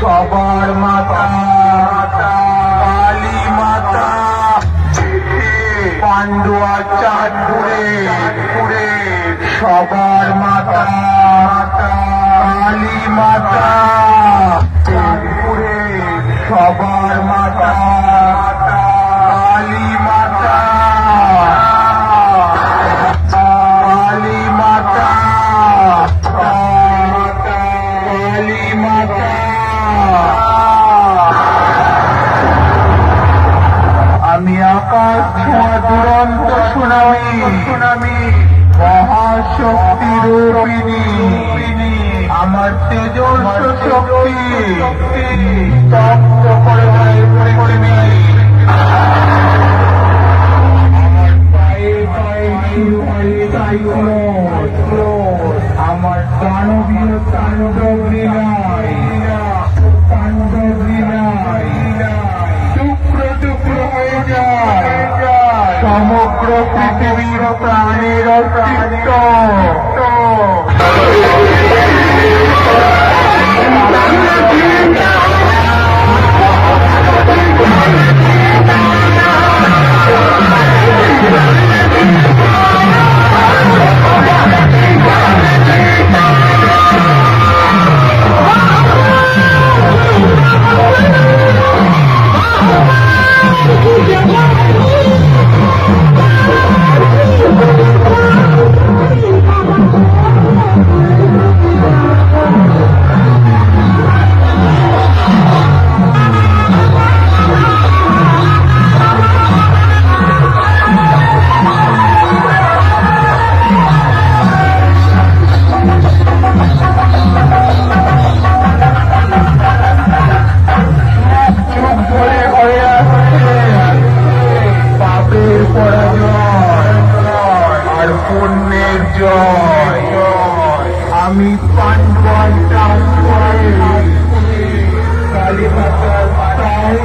সবার মাতা কালী মাতা পান্ডুয়া চাঁদপুরে পুরে সবার মাতা কালী মাতা চাঁদপুরে সবার আমি আকাশ ছোঁয়া দুরন্ত সুনামি। সুনামি। মহাশক্তি রূপিণী। আমার তেজস্ব শক্তি। তপ্ত করে আমার পায়ে পায়ে শুরু হয় আমার দানবীয় তাণ্ডব querido, mi querido, querido, querido, querido. Joy আমি পাণ্ডবান কালী মাতার